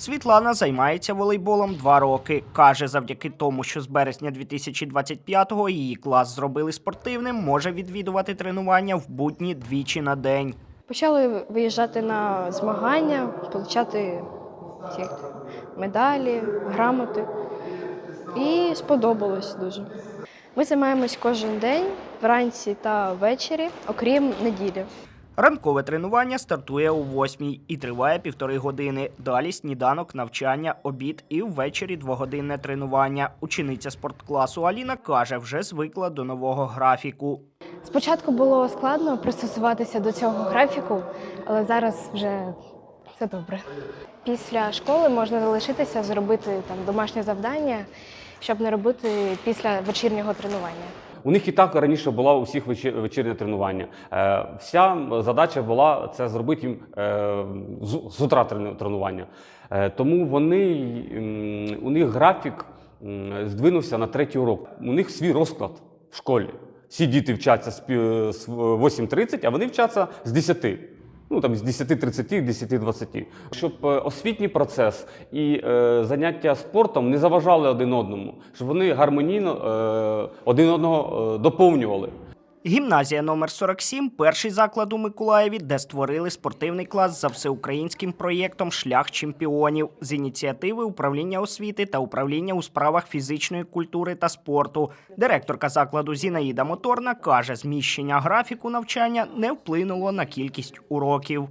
Світлана займається волейболом два роки. Каже, завдяки тому, що з березня 2025-го її клас зробили спортивним, може відвідувати тренування в будні двічі на день. Почали виїжджати на змагання, отримати медалі, грамоти. І сподобалось дуже. Ми займаємось кожен день, вранці та ввечері, окрім неділі. Ранкове тренування стартує о 8 і триває півтори години. Далі сніданок, навчання, обід і ввечері двогодинне тренування. Учениця спорткласу Аліна каже, вже звикла до нового графіку. Спочатку було складно пристосуватися до цього графіку, але зараз вже все добре. Після школи можна залишитися, зробити там домашнє завдання, щоб не робити після вечірнього тренування. У них і так раніше була у всіх вечірнє тренування. Е, вся задача була це зробити їм е, з, утра трену- тренування. Е, тому вони, у них графік здвинувся на третій урок. У них свій розклад в школі. Всі діти вчаться з 8.30, а вони вчаться з 10. Ну там з 10.30, 10.20. Щоб е, освітній процес і е, заняття спортом не заважали один одному, щоб вони гармонійно е, один одного е, доповнювали. Гімназія номер 47 – перший заклад у Миколаєві, де створили спортивний клас за всеукраїнським проєктом Шлях чемпіонів з ініціативи управління освіти та управління у справах фізичної культури та спорту. Директорка закладу Зінаїда Моторна каже, зміщення графіку навчання не вплинуло на кількість уроків.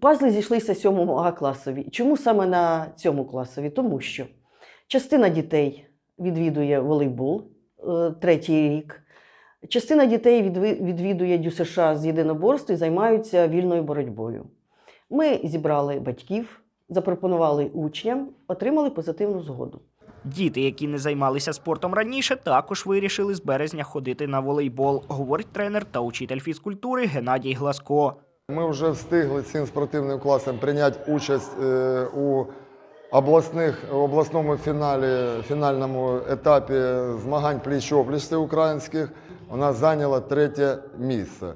Пазли зійшлися сьомому А класові. Чому саме на цьому класові? Тому що частина дітей відвідує волейбол е, третій рік, частина дітей відвідує ДЮСШ з єдиноборств і займаються вільною боротьбою. Ми зібрали батьків, запропонували учням, отримали позитивну згоду. Діти, які не займалися спортом раніше, також вирішили з березня ходити на волейбол, говорить тренер та учитель фізкультури Геннадій Гласко. Ми вже встигли цим спортивним класом прийняти участь е, у обласних, обласному фіналі, фінальному етапі змагань пліч-опліч всеукраїнських. У зайняла третє місце.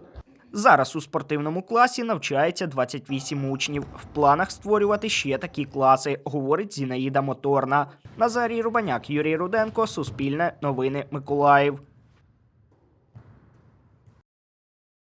Зараз у спортивному класі навчається 28 учнів. В планах створювати ще такі класи, говорить Зінаїда Моторна. Назарій Рубаняк, Юрій Руденко, Суспільне, Новини Миколаїв.